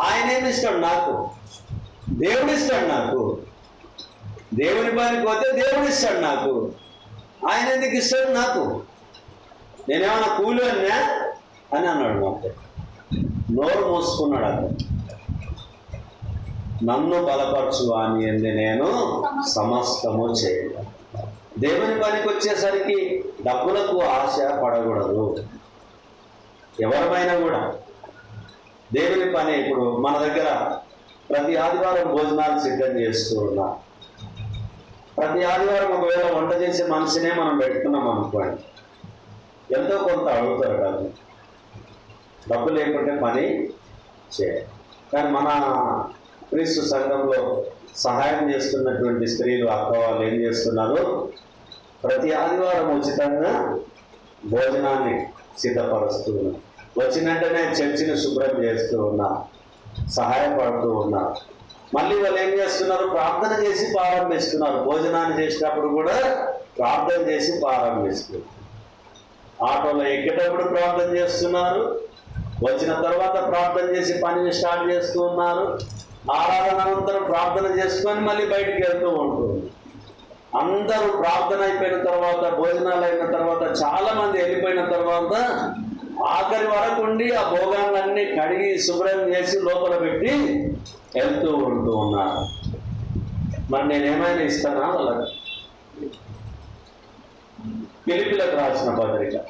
ఆయనేమి ఇస్తాడు నాకు? దేవుడు ఇస్తాడు నాకు. దేవుని పనికి పోతే దేవుడు ఇస్తాడు నాకు. ఆయన ఎందుకు ఇస్తాడు నాకు? నేనేమన్నా కూలి అన్నా అని అన్నాడు నాకు నోరు మూసుకున్నాడు అతను. నన్ను బలపరచు అని అంది నేను సమస్తము చేయగలను దేవుని పనికి వచ్చేసరికి డబ్బులకు ఆశ పడకూడదు. ఎవరిమైనా కూడా. దేవుని పని ఇప్పుడు మన దగ్గర ప్రతి ఆదివారం భోజనాలు సిద్ధం చేస్తూ ఉన్నాం. ప్రతి ఆదివారం ఒకవేళ వంట చేసే మనిషినే మనం పెట్టుకున్నాం అనుకోండి. ఎంతో కొంత అడుగుతారు డబ్బు డబ్బు లేకుంటే పని చేయాలి కానీ మన క్రీస్తు సంఘంలో సహాయం చేస్తున్నటువంటి స్త్రీలు అక్క వాళ్ళు ఏం చేస్తున్నారు? ప్రతి ఆదివారం ఉచితంగా భోజనాన్ని సిద్ధపరుస్తున్నారు వచ్చిన వెంటనే చర్చిని శుభ్రం చేస్తూ ఉన్నా సహాయపడుతూ ఉన్నా. మళ్ళీ వాళ్ళు ఏం చేస్తున్నారు? ప్రార్థన చేసి ప్రారంభిస్తున్నారు భోజనాన్ని చేసినప్పుడు కూడా ప్రార్థన చేసి ప్రారంభిస్తున్నారు ఆటోలో ఎక్కేటప్పుడు ప్రార్థన చేస్తున్నారు. వచ్చిన తర్వాత ప్రార్థన చేసి పనిని స్టార్ట్ చేస్తూ ఉన్నారు. ఆరాధన అనంతరం ప్రార్థన చేసుకొని మళ్ళీ బయటికి వెళ్తూ ఉంటుంది అందరూ ప్రార్థన అయిపోయిన తర్వాత భోజనాలు అయిన తర్వాత చాలా మంది వెళ్ళిపోయిన తర్వాత ఆఖరి వరకు ఉండి ఆ భోగాలన్నీ కడిగి శుభ్రం చేసి లోపల పెట్టి వెళ్తూ ఉంటూ ఉన్నారు. మరి నేనేమైనా ఇస్తానా వాళ్ళకి? పిలిపిలకు రాసిన పత్రిక.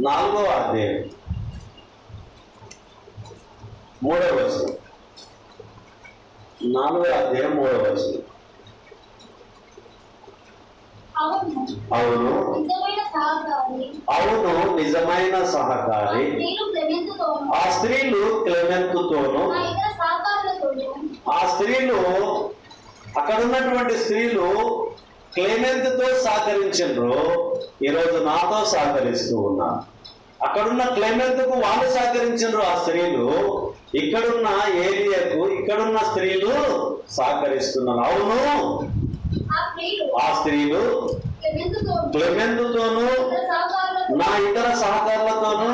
నాలుగో అధ్యాయం. మూడవ వచనం. నాలుగో అధ్యాయం మూడవ వచనం. అవును. అవును నిజమైన సహకారి. ఆ స్త్రీలు క్లెమెంతుతోను ఆ స్త్రీలు అక్కడ ఉన్నటువంటి స్త్రీలు క్లెమెంట్తో సహకరించరు ఈరోజు నాతో సహకరిస్తూ ఉన్నారు అక్కడున్న క్లెమెంట్కు వాళ్ళు సహకరించరు ఆ స్త్రీలు. ఇక్కడున్న ఏరియాకు ఇక్కడున్న స్త్రీలు సహకరిస్తున్నారు. అవును. ఆ స్త్రీలు ఆ స్త్రీలు క్లెమెంతుతోను మన ఇతర సహకారులతోనూ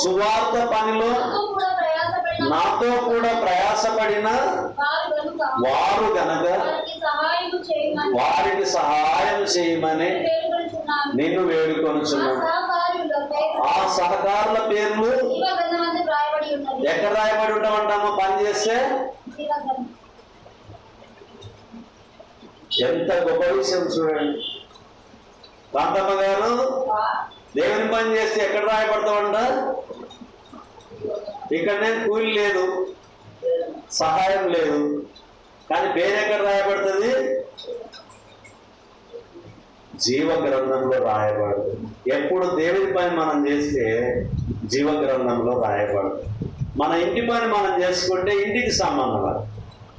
సువార్త పనిలో నాతో కూడా ప్రయాసపడిన వారు గనక వారికి సహాయం చేయమని నిన్ను వేడుకొనుచున్నాను. ఆ సహకారుల పేర్లు ఎక్కడ రాయబడి ఉంటామంటామో పనిచేస్తే ఎంత గొప్ప విషయం చూడండి. కాంతమ్మ గారు దేవుని పని చేస్తే ఎక్కడ రాయబడతామంట ఇక్కడ నేను కూలి లేదు సహాయం లేదు. కానీ పేరు ఎక్కడ రాయబడుతుంది? జీవ గ్రంథంలో రాయబడదు. ఎప్పుడు దేవుని పని మనం చేస్తే జీవ గ్రంథంలో రాయబడదు. మన ఇంటి పని మనం చేసుకుంటే ఇంటికి సంబంధం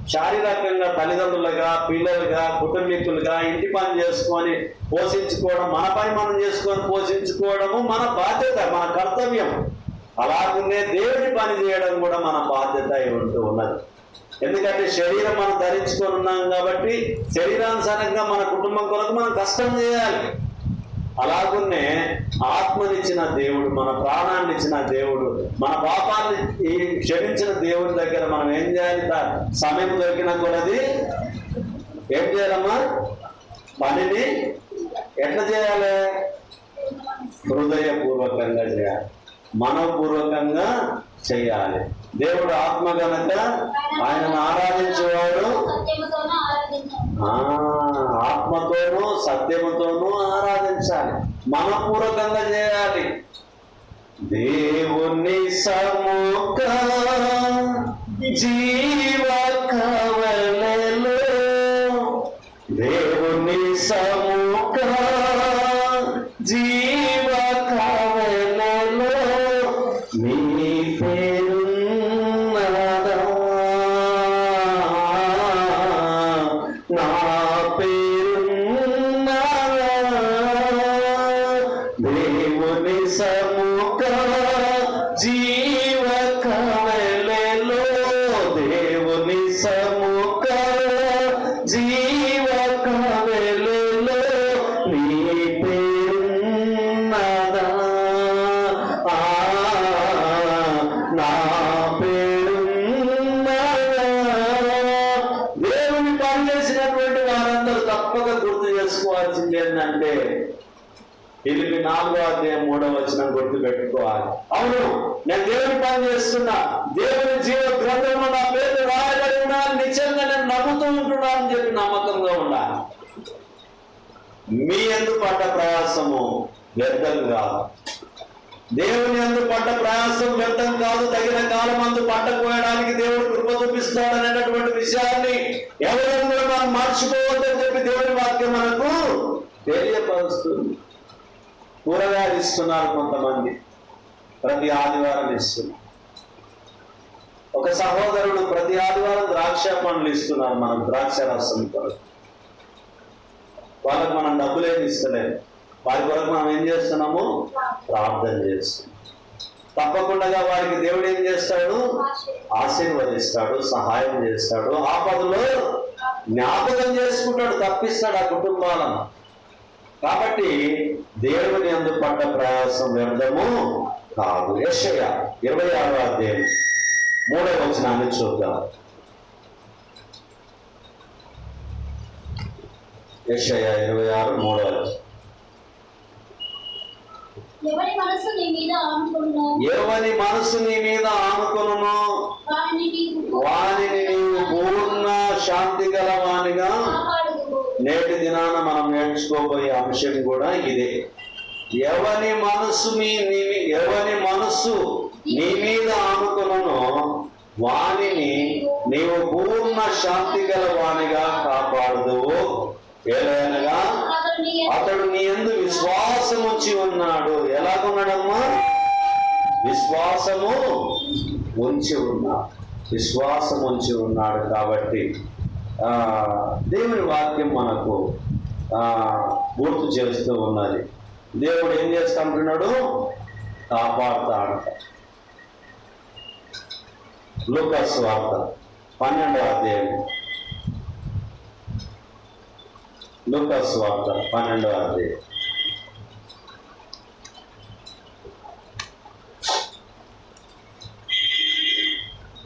శారీరకంగా తల్లిదండ్రులుగా పిల్లలుగా కుటుంబీకులుగా ఇంటి పని చేసుకొని పోషించుకోవడం మన పని మనం చేసుకొని పోషించుకోవడము మన బాధ్యత మన కర్తవ్యం. అలాగనే దేవుడి పని చేయడం కూడా మన బాధ్యత అయి ఉంటూ ఉన్నది. ఎందుకంటే శరీరం మనం ధరించుకొని ఉన్నాం కాబట్టి శరీరానుసారంగా మన కుటుంబం కొరకు మనం కష్టం చేయాలి. అలాగున్నే ఆత్మనిచ్చిన దేవుడు మన ప్రాణాన్ని ఇచ్చిన దేవుడు మన పాపాన్ని క్షమించిన దేవుడి దగ్గర మనం ఏం చేయాలి? సమయం దొరికిన కొలది ఏం చేయాలమ్మా? పనిని ఎట్లా చేయాలి? హృదయపూర్వకంగా చేయాలి. మనపూర్వకంగా చేయాలి. దేవుడు ఆత్మ గనక ఆయనను ఆరాధించేవాడు ఆత్మతోనూ సత్యముతోనూ ఆరాధించాలి. మనపూర్వకంగా చేయాలి. దేవుని సముఖ జీవ కవలలో దేవుని సముఖ జీవ మీ ఎందు పడ్డ ప్రయాసము వ్యర్థం కాదు. దేవుని ఎందు పడ్డ ప్రయాసం వ్యర్థం కాదు. తగిన కాలం అందు పంట కోయడానికి దేవుడు కృప చూపిస్తాడు అనేటటువంటి విషయాన్ని ఎవరైనా మనం మార్చుకోవద్దని చెప్పి దేవుని వాక్యం మనకు తెలియపరుస్తుంది. కూరగాయలు ఇస్తున్నారు కొంతమంది. ప్రతి ఆదివారం ఇస్తున్నారు. ఒక సహోదరుడు ప్రతి ఆదివారం ద్రాక్ష పండ్లు ఇస్తున్నారు మనం ద్రాక్ష రసం కొరకు. వాళ్ళకి మనం డబ్బులేమి ఇస్తలేము వారి కొరకు మనం ఏం చేస్తున్నాము? ప్రార్థన చేస్తున్నాం. తప్పకుండా వారికి దేవుడు ఏం చేస్తాడు? ఆశీర్వదిస్తాడు సహాయం చేస్తాడు. ఆపదలో జ్ఞాపకం చేసుకుంటాడు తప్పిస్తాడు ఆ కుటుంబాలను. కాబట్టి దేవుని అందు పడ్డ ప్రయాసం వ్యర్థము కాదు. యశయ ఇరవై ఆరో అధ్యాయం మూడవ వచనాన్ని చూద్దాం. యెషయా ఇరవై ఆరు మూడవ. ఎవరి మనసు నీ మీద ఆనుకున్నా ఎవని మనసు నీ మీద ఆనుకొనును వారిని నీకు వానిని నీవు పూర్ణ శాంతి గలవానిగా నేటి దినాన మనం నేర్చుకోబోయే అంశం కూడా ఇదే. ఎవని మనసు మీ ఎవని మనస్సు నీ మీద ఆనుకునను వానిని నీవు పూర్ణ శాంతి గల వానిగా కాపాడుదువు. ఏలైనగా అతడు నీ ఎందు విశ్వాసం ఉంచి ఉన్నాడు. ఎలాగున్నాడమ్మా? విశ్వాసము ఉంచి ఉన్నాడు. విశ్వాసం ఉంచి ఉన్నాడు కాబట్టి ఆ, దేవుని వాక్యం మనకు ఆ, గుర్తు చేస్తూ ఉన్నది. దేవుడు ఏం చేస్తా అంటున్నాడు కాపాడుతాడు. లూకాస్ వార్త పన్నెండవ అధ్యాయం. లూకాస్ వార్త పన్నెండవ అధ్యాయం.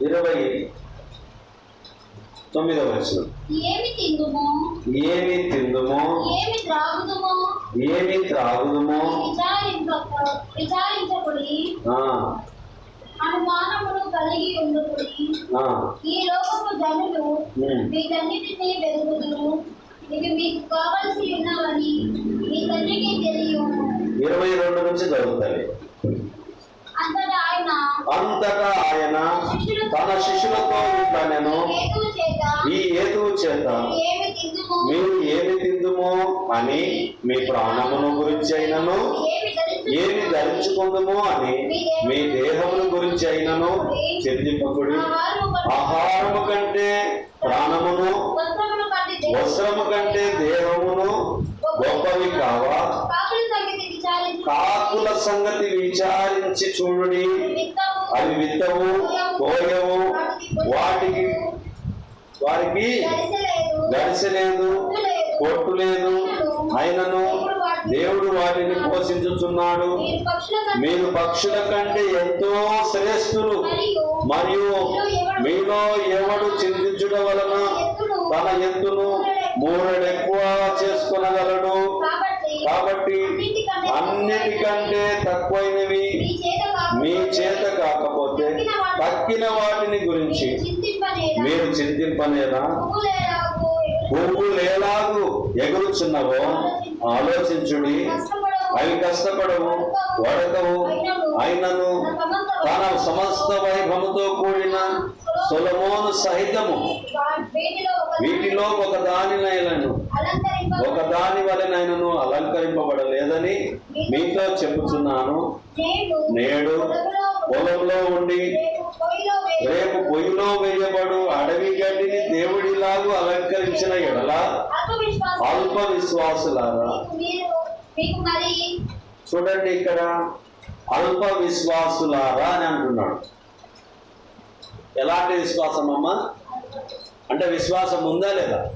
ఇరవై తొమ్మిదవ వచనం. ఏమి తిందుమో? ఏమి తిందుమో? ఏమి త్రాగుదుమో? ఏమి త్రాగుదుమో? విచారించకుడి. అనుమానములు కలిగి ఉండకుడి. ఈ లోకపు జనులు. వీటన్నిటినీ వెతుకుదురు. ఇవి మీకు కావలసి ఉన్నవని మీ తండ్రికి తెలియను. ఇరవై రెండు నుంచి చదువుతాయి అంతటా ఆయన అంతటా ఆయన తన శిష్యులతో ఇట్లా నేను ఈ హేతువు చేత మీరు ఏమి తిందుమో అని మీ ప్రాణమును గురించి అయినను. ఏమి ధరించు ఏమి ధరించుకుందుమో అని మీ దేహముల గురించి అయినను చింతింపకుడి ఆహారము కంటే ప్రాణమును వస్త్రము కంటే దేహమును గొప్పవి కావా? కాకుల సంగతి విచారించి చూడుడి. విత్తము అవి విత్తవు కోయవు వాటికి వారికి గడిసెలేదు కొట్టు లేదు అయినను దేవుడు వాటిని పోషించుచున్నాడు. మీరు పక్షుల కంటే ఎంతో శ్రేష్ఠులు. మరియు మీలో ఎవడు చింతించుట వలన తన ఎత్తును మూరెడెక్కువ చేసుకొనగలడు. కాబట్టి అన్నిటికంటే తక్కువైనవి మీ చేత కాకపోతే తక్కిన వాటిని గురించి మీరు చింతింపలేదా? పువ్వులు ఎలాగు ఎగురుచున్నవో ఆలోచించుడి. అవి కష్టపడవు. వడకవు అయినను. తన సమస్త వైభవముతో కూడిన సొలమోను సహితము వీటిలో ఒక దానినైనను ఒక దాని వలనైనను అలంకరింపబడలేదని మీతో చెబుతున్నాను నేడు పొలంలో ఉండి రేపు పొయ్యిలో వేయబడు అడవి గడ్డిని దేవుడిలాగు అలంకరించిన ఎడల అల్ప విశ్వాసులారా. చూడండి ఇక్కడ అల్ప విశ్వాసులారా అని అంటున్నాడు. ఎలాంటి విశ్వాసం అమ్మా? అంటే విశ్వాసం ఉందా లేదా?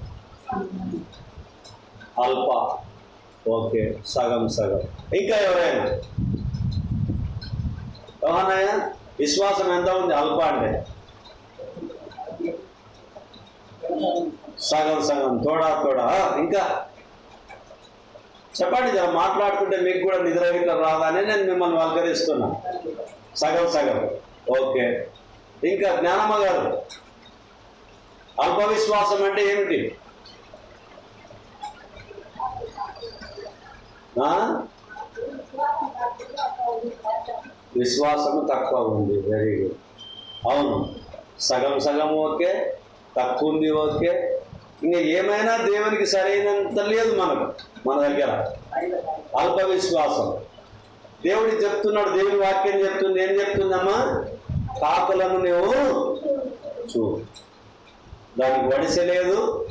అల్ప. ఓకే సగం సగం. ఇంకా ఎవరైనా? ఎవరన్నాయా విశ్వాసం ఎంత ఉంది? అల్ప అంటే? సగం సగం. తోడా తోడా. ఇంకా చెప్పండి జర మాట్లాడుతుంటే మీకు కూడా నిద్ర ఇట్లా రాదని నేను మిమ్మల్ని వల్కరిస్తున్నా. సగం సగం. ఓకే. ఇంకా జ్ఞానమ్మ గారు అల్ప విశ్వాసం అంటే ఏమిటి? ఆ? విశ్వాసము తక్కువ ఉంది. వెరీ గుడ్ అవును. సగం సగం ఓకే. తక్కువ ఉంది ఓకే. ఇంకా ఏమైనా దేవునికి సరైనంత లేదు మనకు మన దగ్గర. అల్ప విశ్వాసం దేవుడు చెప్తున్నాడు దేవుని వాక్యం చెప్తుంది ఏం చెప్తుందమ్మా? కాకులను నువ్వు చూ. దానికి వడిసె లేదు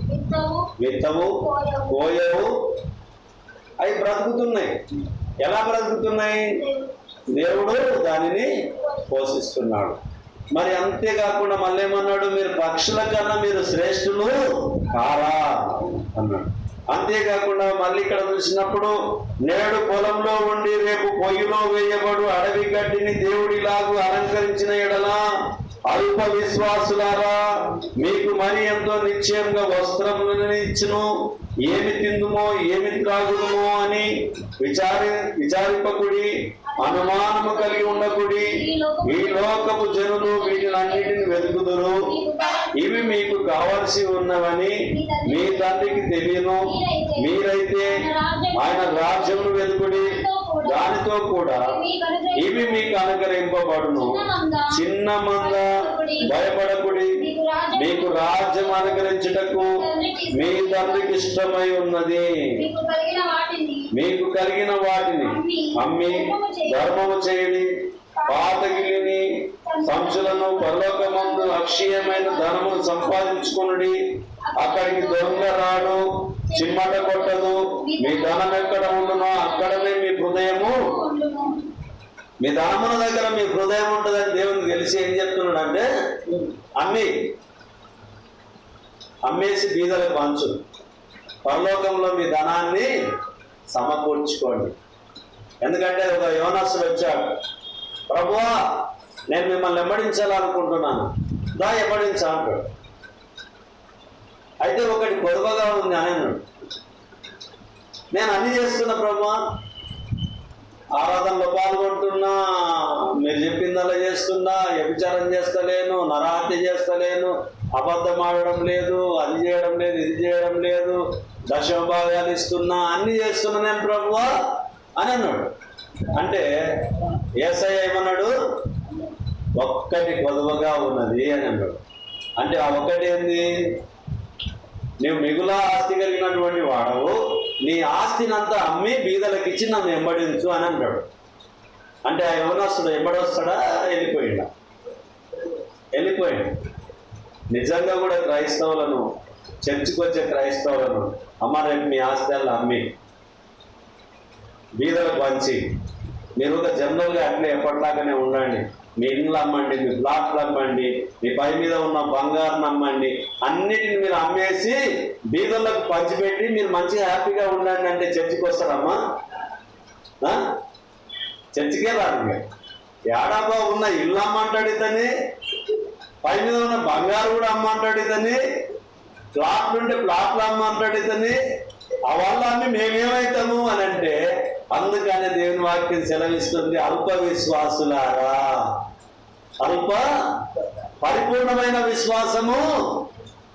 విత్తవు కోయవు అవి బ్రతుకుతున్నాయి. ఎలా బ్రతుకుతున్నాయి? దేవుడు దానిని పోషిస్తున్నాడు. మరి అంతేకాకుండా మళ్ళీ ఏమన్నాడు మీరు పక్షుల కన్నా మీరు శ్రేష్ఠులు కారా? అన్నాడు. అంతేకాకుండా మళ్ళీ ఇక్కడ చూసినప్పుడు నేడు పొలంలో ఉండి రేపు పొయ్యిలో వేయబడు అడవి గడ్డిని దేవుడిలాగు అలంకరించిన ఎడలా అల్ప విశ్వాసులారా మీకు మరి ఎంతో నిశ్చయంగా వస్త్రములను ఇచ్చును. ఏమి తిందుమో ఏమి త్రాగుదుమో అని విచారి విచారింపకుడి అనుమానము కలిగి ఉండకుడి ఈ లోకపు జనులు వీటినన్నిటిని వెతుకుదురు. ఇవి మీకు కావలసి ఉన్నవని మీ తండ్రికి తెలియను. మీరైతే ఆయన రాజ్యమును వెతుకుడి దానితో కూడా ఇవి మీకు అనుగ్రహింపబడును. చిన్న మంద భయపడకుడి. మీకు రాజ్యం అనుగ్రహించుటకు మీ తండ్రికి ఇష్టమై ఉన్నది. మీకు కలిగిన వాటిని అమ్మి ధర్మము చేయడి. పాతగిలిని సంచులను పరలోకమందు అక్షీయమైన ధనమును సంపాదించుకునుడి. అక్కడికి దొంగ రాడు. చిమ్మట కొట్టదు. మీ ధనం ఎక్కడ ఉండునో అక్కడనే మీ హృదయము. మీ ధనముల దగ్గర మీ హృదయం ఉంటుందని దేవునికి తెలిసి ఏం చెప్తున్నాడు అంటే అమ్మి అమ్మేసి బీదలకు పంచు. పరలోకంలో మీ ధనాన్ని సమకూర్చుకోండి. ఎందుకంటే ఒక యోనస్సుడు వచ్చాడు. ప్రభువా నేను మిమ్మల్ని వెంబడించాలనుకుంటున్నాను. దా వెంబడించా అంటాడు. అయితే ఒకటి కొరవగా ఉంది అని అన్నాడు. నేను అన్ని చేస్తున్నా బ్రహ్మ ఆరాధనలో పాల్గొంటున్నా మీరు చెప్పిందల్లా చేస్తున్నా వ్యభిచారం చేస్తలేను నరహత్య చేస్తలేను అబద్ధం ఆడడం లేదు అది చేయడం లేదు ఇది చేయడం లేదు దశమభాగాలు ఇస్తున్నా అన్ని చేస్తున్నా నేను ప్రభువా అని అన్నాడు. అంటే ఏసఐ ఏమన్నాడు? ఒక్కటి కొదవగా ఉన్నది అని అన్నాడు. అంటే ఆ ఒక్కటి ఏంది? నీవు మిగుల ఆస్తి కలిగినటువంటి వాడవు. నీ ఆస్తిని అంతా అమ్మి బీదలకు ఇచ్చి నన్ను ఎంబడించు అని అంటాడు. అంటే ఆ యవనస్తుడు ఎంబడొస్తాడా వెళ్ళిపోయిండా? వెళ్ళిపోయాడు. నిజంగా కూడా క్రైస్తవులను చర్చికి వచ్చే క్రైస్తవులను అమ్మ రేపు మీ ఆస్తి అమ్మి బీదలకు పంచి మీరు ఒక జనరల్గా అట్లే ఎప్పటిలాగానే ఉండండి. మీ ఇండ్లు అమ్మండి మీ ప్లాట్లు అమ్మండి మీ పై మీద ఉన్న బంగారం అమ్మండి అన్నిటిని మీరు అమ్మేసి బీదలకు పంచిపెట్టి మీరు మంచిగా హ్యాపీగా ఉండండి అంటే చర్చికి వస్తారమ్మా? చర్చికే రాదు ఏడాబా ఉన్న ఇల్లు అమ్మంటాడు ఇతని పై మీద ఉన్న బంగారు కూడా అమ్మంటాడు ఇతని ప్లాట్లు ఉంటే ప్లాట్లు అమ్మంటాడు ఇతని ఆ అమ్మి మేమేమవుతాము అని అంటే అందుకనే దేవుని వాక్యం సెలవిస్తుంది అల్ప విశ్వాసులారా. అల్ప పరిపూర్ణమైన విశ్వాసము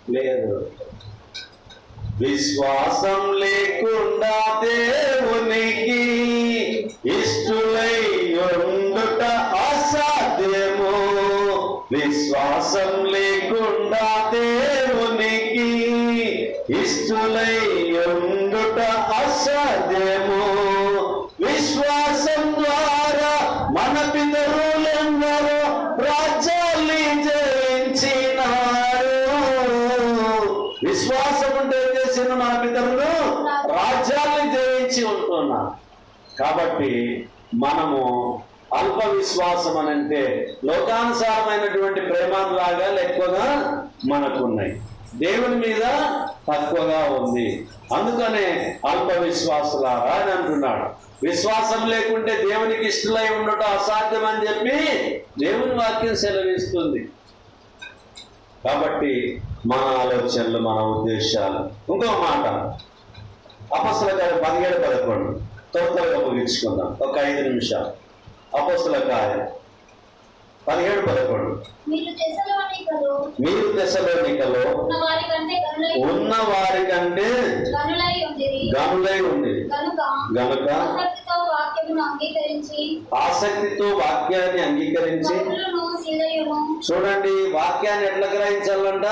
లేదు. విశ్వాసం లేకుండా దేవునికి ఇష్టులై ఉండుట అసాధ్యము. విశ్వాసం లేకుండా దేవునికి ఇష్టులై ఉండుట అసాధ్యము. కాబట్టి మనము అల్ప విశ్వాసం అని అంటే లోకానుసారమైనటువంటి ప్రేమానురాగాలు ఎక్కువగా మనకున్నాయి. దేవుని మీద తక్కువగా ఉంది. అందుకనే అల్ప విశ్వాసులారా అని అంటున్నాడు. విశ్వాసం లేకుంటే దేవునికి ఇష్టలై ఉండటం అసాధ్యం అని చెప్పి దేవుని వాక్యం సెలవిస్తుంది. కాబట్టి మన ఆలోచనలు మన ఉద్దేశాలు. ఇంకో మాట. అపస్తుల గారు పదిహేడు పదకొండు. తొందరగా ముగించుకుందాం. ఒక ఐదు నిమిషాలు. అపస్తుల కార్యం. పదిహేడు పదకొండు. మీరు దశలోనికలో ఉన్న వారి కంటే గనులై ఉంది గనుక ఆసక్తితో వాక్యాన్ని అంగీకరించి చూడండి వాక్యాన్ని ఎట్లా గ్రహించాలంట?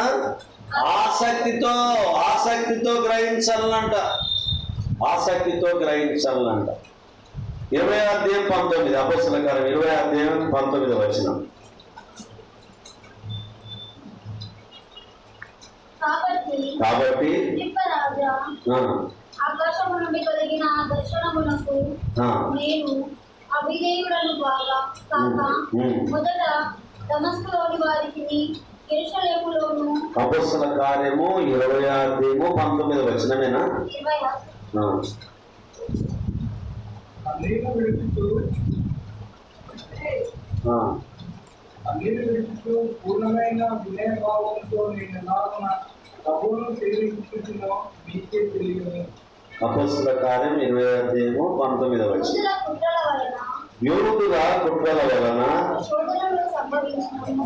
ఆసక్తితో. ఆసక్తితో గ్రహించాలంట. ఆసక్తితో గ్రహించాలంట. ఇరవై అధ్యాయం పంతొమ్మిది అపస్సుల కాలం ఇరవై అధ్యాయం పంతొమ్మిది వచ్చిన కాబట్టి ఆకాశము నుండి కలిగిన ఆ దర్శనమునకు ఆ, నేను అభిధేయుడను బాగా కాక ఉమ్. మొదట దమస్కులోని వారికి ఎరుషలేములోను అపస్సుల కార్యము ఇరవై అధ్యాయము పంతొమ్మిది వచ్చినమేనా ఇరవై ఆ, అన్నిటిని విడిచిస్తూ ఆ, అన్నిటిని పూర్ణమైన వినయభావంతో నేను ఎలాగున ప్రభువును మీకే తెలియదు కార్యం ఇరవై అధ్యాయము యూదుల కుట్రల వలన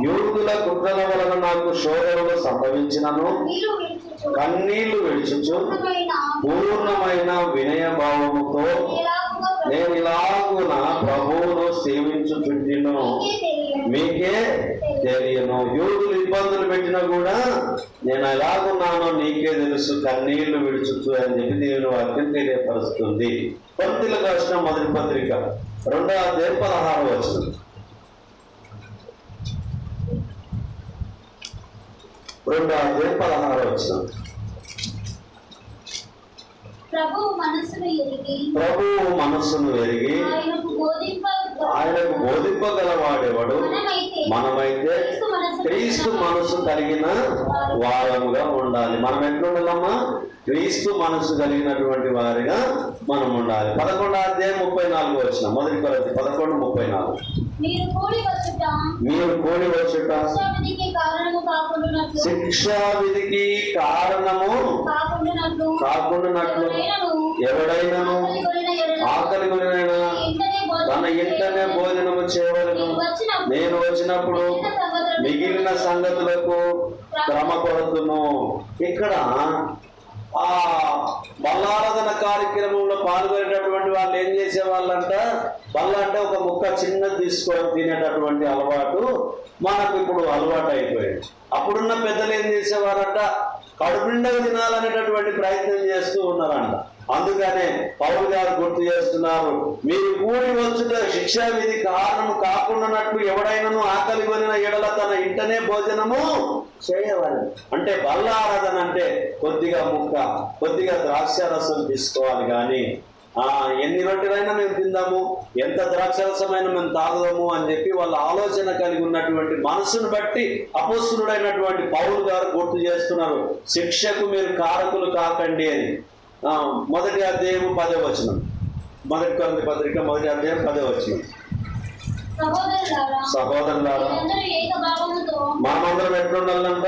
యూదుల కుట్రల వలన నాకు శోధనలు సంభవించినను. కన్నీళ్ళు విడిచుచు. పూర్ణమైన వినయ భావముతో నేను ఇలాగున ప్రభువును సేవించుచుంటిను మీకే తెలియను యూదులు ఇబ్బందులు పెట్టినా కూడా నేను ఎలాగున్నానో నీకే తెలుసు కన్నీళ్ళు విడుచుచు అని చెప్పి దేవుని వాక్యం తెలియపరుస్తుంది. పంతులకు రాసిన మొదటి పత్రిక రెండో అధ్యాయం పదహారు వచ్చింది రెండో అధ్యాయం పదహారు వచ్చింది ప్రభువు మనస్సును ఎరిగి ప్రభువు మనస్సును ఎరిగి ఆయనకు బోధింప ఆయనకు బోధింపగలవాడేవాడు? మనమైతే మనమైతే క్రీస్తు మనసు కలిగిన వారముగా ఉండాలి. మనం ఎట్లుండాలమ్మా? క్రీస్తు మనసు కలిగినటువంటి వారిగా మనం ఉండాలి. పదకొండు అధ్యాయం ముప్పై నాలుగు వచ్చిన మొదటి కొరత పదకొండు ముప్పై నాలుగు మీరు కూడి వచ్చుట. శిక్షా విధికి కారణము ఎవరైనను. ఎవడైనను. ఆకలి కొనినైనా ఇంటనే భోజనం తన ఇంటనే భోజనము చేయవలను నేను వచ్చినప్పుడు మిగిలిన సంగతులకు క్రమ కొడుతును ఇక్కడ ఆ బల్లారాధన కార్యక్రమంలో పాల్గొనేటటువంటి వాళ్ళు ఏం చేసే వాళ్ళంట బల్ల అంటే ఒక ముక్క చిన్నది తీసుకొని తినేటటువంటి అలవాటు మనకు ఇప్పుడు అలవాటు అయిపోయింది అప్పుడున్న పెద్దలు ఏం చేసేవారంట? కడుపు తినాలనేటటువంటి ప్రయత్నం చేస్తూ ఉన్నారంట. అందుకనే పౌరు గారు గుర్తు చేస్తున్నారు మీరు కూడి వచ్చుట శిక్ష విధి కారణం కాకుండానట్లు ఎవడైనాను ఆకలి కొనిన ఎడల తన ఇంటనే భోజనము చేయవాలి అంటే బల్ల ఆరాధన అంటే కొద్దిగా ముక్క కొద్దిగా ద్రాక్ష రసం తీసుకోవాలి కానీ ఆ ఎన్ని రొట్టెలైనా మేము తిందాము ఎంత ద్రాక్షరసమైన మేము తాగుదాము అని చెప్పి వాళ్ళ ఆలోచన కలిగి ఉన్నటువంటి మనసును బట్టి అపోస్తుడైనటువంటి పౌరులు గారు గుర్తు చేస్తున్నారు శిక్షకు మీరు కారకులు కాకండి అని. మొదటి అధ్యాయం పదే వచనం. మొదటి కొరింథీ పత్రిక మొదటి అధ్యాయం పదే వచనం. సహోదరులారా ఏక మనమందరం ఎట్లుండాలంట?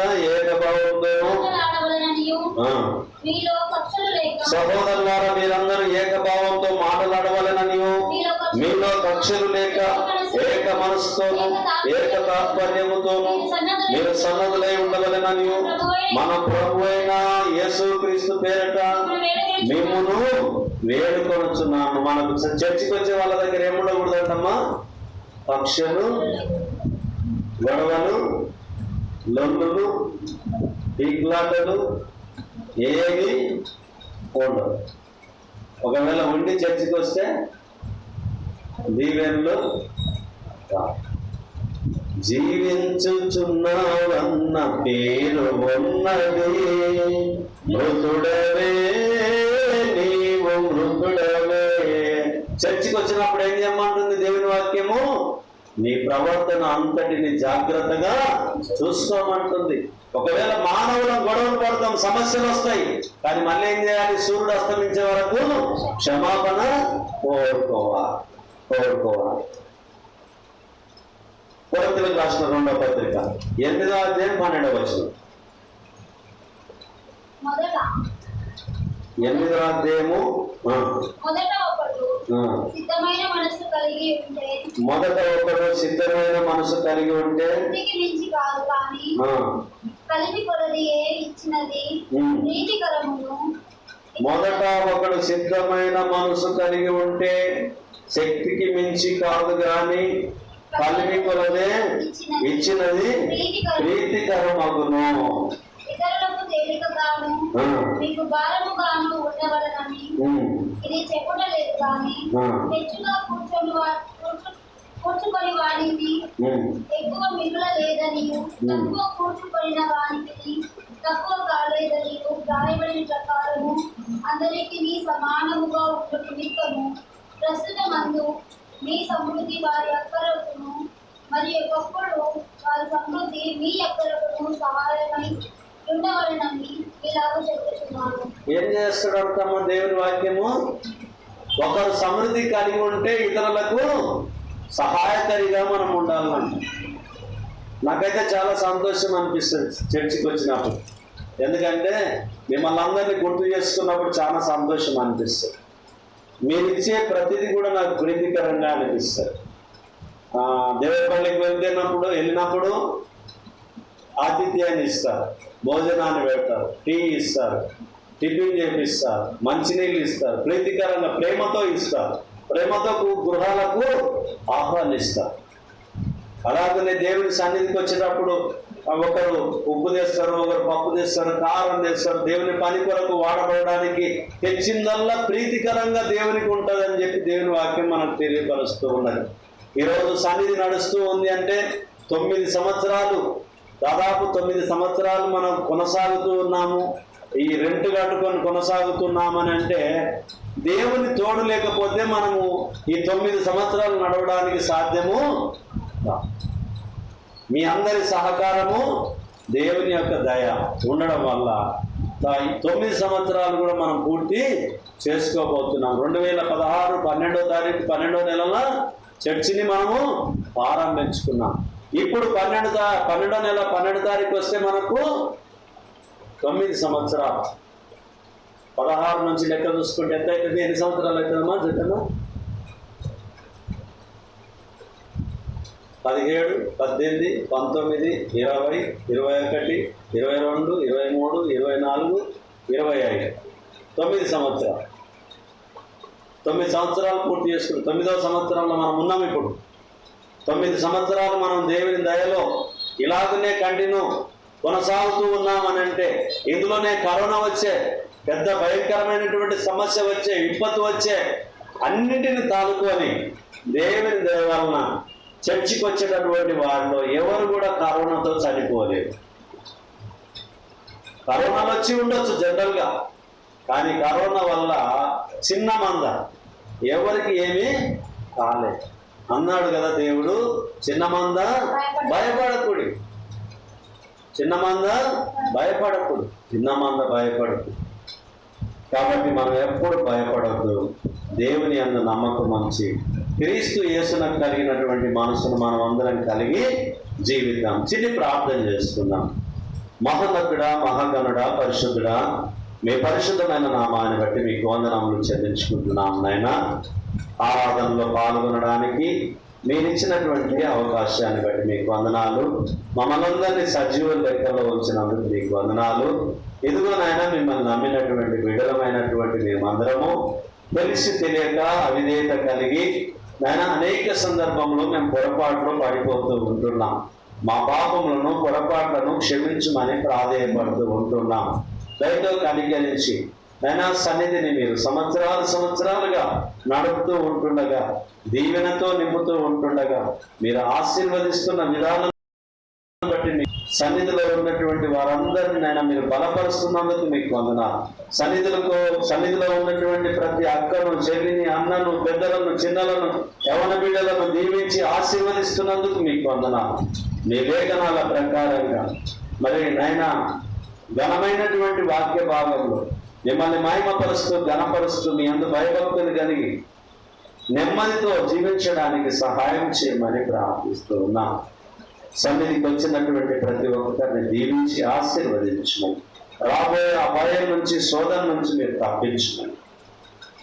కక్షలు లేక. సహోదరులారా మీరందరూ ఏకభావంతో మాట్లాడవలనని మీలో కక్షలు లేక. ఏక మనసుతోను ఏక తాత్పర్యముతోను మీరు సన్నదులై ఉండవలనని మన ప్రభు అయిన యేసు క్రీస్తు పేరట మిమ్మును వేడుకొనుచున్నాను. మనకు చర్చికి వచ్చే వాళ్ళ దగ్గర ఏముండకూడదంటమ్మా పక్షులు గొడవలు లొల్లులు పీక్లాటలు ఏవి ఉండవు. ఒకవేళ ఉండి చర్చికి వస్తే దీవెన్లు రావు. జీవించుచున్నావన్న పేరు ఉన్నది. మృతుడవే నీవు మృతుడవే. చర్చికి వచ్చినప్పుడు ఏం చేయమంటుంది దేవుని వాక్యము? నీ ప్రవర్తన అంతటిని జాగ్రత్తగా చూసుకోమంటుంది. ఒకవేళ మానవులం గొడవలు పడతాం సమస్యలు వస్తాయి కానీ మళ్ళీ ఏం చేయాలి? సూర్యుడు అస్తమించే వరకు క్షమాపణ కోరుకోవాలి కోరుకోవాలి. కొరతలకు రాసిన రెండవ పత్రిక. ఎనిమిదవ అధ్యాయం పన్నెండవ వచ్చిన మొదట ఎనిమిదో అధ్యాయము మొదట ఒకడు. సిద్ధమైన మనసు కలిగి ఉంటే కానీ మొదట ఒకడు సిద్ధమైన మనసు కలిగి ఉంటే శక్తికి మించి కాదు గాని కొలదే ఇచ్చినది ప్రీతికరమగును. ఇతరులకు మీకు ఉండవలనని ఇది కానీ హెచ్చుగా కూర్చొని కూర్చుకొని వాడిని ఎక్కువ మిగుల లేదని తక్కువ కూర్చుకొనిన వానికి తక్కువ కాలేదని గాయపడిన ప్రకారము అందరికీ నీ సమానముగా నిమిత్తము ప్రస్తుత మందు మీ సమృద్ధి వారి అక్కరకును మరియు ఒకప్పుడు వారి సమృద్ధి మీ యొక్కలకు సహాయమై ఉండవలనని ఇలాగ చెప్తున్నాను ఏం చేస్తాడు తమ దేవుని వాక్యము? ఒకరు సమృద్ధి కలిగి ఉంటే ఇతరులకు సహాయకారిగా మనం ఉండాలన్నమాట. నాకైతే చాలా సంతోషం అనిపిస్తుంది చర్చికి వచ్చినప్పుడు. ఎందుకంటే మిమ్మల్ని అందరినీ గుర్తు చేసుకున్నప్పుడు చాలా సంతోషం అనిపిస్తుంది. మీరు ఇచ్చే ప్రతిదీ కూడా నాకు ప్రీతికరంగా అనిపిస్తుంది. దేవపల్లికి వెళ్తున్నప్పుడు వెళ్ళినప్పుడు ఆతిథ్యాన్ని ఇస్తారు. భోజనాన్ని పెడతారు. టీ ఇస్తారు. టిఫిన్ చేపిస్తారు. మంచినీళ్ళు ఇస్తారు. ప్రీతికరంగా ప్రేమతో ఇస్తారు. ప్రేమతో గృహాలకు ఆహ్వానిస్తారు. అలాగనే దేవుడి సన్నిధికి వచ్చేటప్పుడు ఒకరు ఉప్పు తెస్తారు ఒకరు పప్పు తెస్తారు కారం తెస్తారు. దేవుని పని కొరకు వాడబడడానికి తెచ్చిందల్లా ప్రీతికరంగా దేవునికి ఉంటుందని చెప్పి దేవుని వాక్యం మనకు తెలియపరుస్తూ ఉన్నది. ఈరోజు సన్నిధి నడుస్తూ ఉంది అంటే తొమ్మిది సంవత్సరాలు దాదాపు తొమ్మిది సంవత్సరాలు మనం కొనసాగుతూ ఉన్నాము. ఈ రెంట్ కట్టుకొని కొనసాగుతున్నామని అంటే దేవుని తోడు లేకపోతే మనము ఈ తొమ్మిది సంవత్సరాలు నడవడానికి సాధ్యము మీ అందరి సహకారము దేవుని యొక్క దయ ఉండడం వల్ల తొమ్మిది సంవత్సరాలు కూడా మనం పూర్తి చేసుకోబోతున్నాం. రెండు వేల పదహారు పన్నెండో తారీఖు పన్నెండో నెలల చర్చిని మనము ప్రారంభించుకున్నాం. ఇప్పుడు పన్నెండు పన్నెండో నెల పన్నెండు తారీఖు వస్తే మనకు తొమ్మిది సంవత్సరాలు. పదహారు నుంచి లెక్క చూసుకుంటే ఎంత అవుతుంది? ఎన్ని సంవత్సరాలు అవుతుందమ్మా చెప్పమ్మా పదిహేడు పద్దెనిమిది పంతొమ్మిది ఇరవై ఇరవై ఒకటి ఇరవై రెండు ఇరవై మూడు ఇరవై నాలుగు ఇరవై ఐదు. తొమ్మిది సంవత్సరాలు. తొమ్మిది సంవత్సరాలు పూర్తి చేసుకుని తొమ్మిదవ సంవత్సరంలో మనం ఉన్నాం ఇప్పుడు. తొమ్మిది సంవత్సరాలు మనం దేవుని దయలో ఇలాగనే కంటిన్యూ కొనసాగుతూ ఉన్నామని అంటే ఇందులోనే కరోనా వచ్చే పెద్ద భయంకరమైనటువంటి సమస్య వచ్చే విపత్తు వచ్చే అన్నిటిని తాలుకొని దేవుని దయ వలన చర్చికి వచ్చేటటువంటి వారిలో ఎవరు కూడా కరోనాతో చనిపోలేదు. కరోనాలు వచ్చి ఉండొచ్చు జనరల్గా. కానీ కరోనా వల్ల చిన్న మంద. ఎవరికి ఏమీ కాలేదు అన్నాడు కదా దేవుడు చిన్న మంద భయపడకుడి. చిన్న మంద భయపడకుడు. చిన్న మంద భయపడకు. కాబట్టి మనం ఎప్పుడు భయపడద్దు. దేవుని అందు నమ్మకం మంచి క్రీస్తు యేసునకు కలిగినటువంటి మనసును మనం అందరం కలిగి జీవిద్దాం. చిన్ని ప్రార్థన చేసుకుందాం మహోన్నతుడా మహాగణుడా పరిశుద్ధుడా మీ పరిశుద్ధమైన నామాన్ని బట్టి మీకు వందనములు చెల్లించుకుంటున్నాం నాయన. ఆరాధనలో పాల్గొనడానికి మీరు ఇచ్చినటువంటి అవకాశాన్ని బట్టి మీకు వందనాలు. మమ్మల్ని సజీవ లెక్కలో ఉంచినందుకు మీకు వందనాలు. ఇదిగో నాయన మిమ్మల్ని నమ్మినటువంటి విడలమైనటువంటి మేమందరము తెలిసి తెలియక అవిధేయత కలిగి నాయన అనేక సందర్భంలో మేము పొరపాట్లు పడిపోతూ ఉంటున్నాం. మా పాపములను పొరపాట్లను క్షమించమని ప్రాధేయపడుతూ ఉంటున్నాం. దయతో కనికరించి నైనా సన్నిధిని మీరు సంవత్సరాలు సంవత్సరాలుగా నడుపుతూ ఉంటుండగా దీవెనతో నింపుతూ ఉంటుండగా మీరు ఆశీర్వదిస్తున్న విధానం బట్టి సన్నిధిలో ఉన్నటువంటి వారందరిని నైనా మీరు బలపరుస్తున్నందుకు మీకు వందనాలు. సన్నిధులకు సన్నిధిలో ఉన్నటువంటి ప్రతి అక్కను చెల్లిని అన్నను పెద్దలను చిన్నలను యవన బిడ్డలను దీవించి ఆశీర్వదిస్తున్నందుకు మీకు వందనాలు. మీ లేఖనాల ప్రకారంగా మరి నైనా ఘనమైనటువంటి వాక్య భాగంలో మిమ్మల్ని మాయమపరుస్తూ ఘనపరుస్తూ మీ అందు భయభక్తులు కలిగి నెమ్మదితో జీవించడానికి సహాయం చేయమని ప్రార్థిస్తూ ఉన్నాం. సన్నిధికి వచ్చినటువంటి ప్రతి ఒక్కరిని దీవించి ఆశీర్వదించమని రాబోయే అపాయం నుంచి శోధన నుంచి మీరు తప్పించమని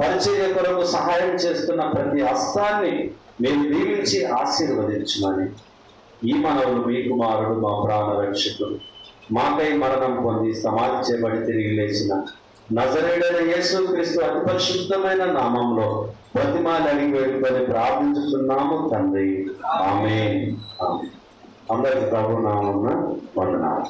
పరిచర్య కొరకు సహాయం చేస్తున్న ప్రతి హస్తాన్ని మీరు దీవించి ఆశీర్వదించమని ఈ మనవులు మీ కుమారుడు మా ప్రాణ రక్షకుడు మాకై మరణం పొంది సమాధి చేయబడి తిరిగి లేచిన నజరేడైన యేసు క్రీస్తు అతి పరిశుద్ధమైన నామంలో ప్రతిమాలు అడిగి వేడుకొని ప్రార్థించుతున్నాము తండ్రి. ఆమె అందరికి ప్రభు నామం వందనాలు.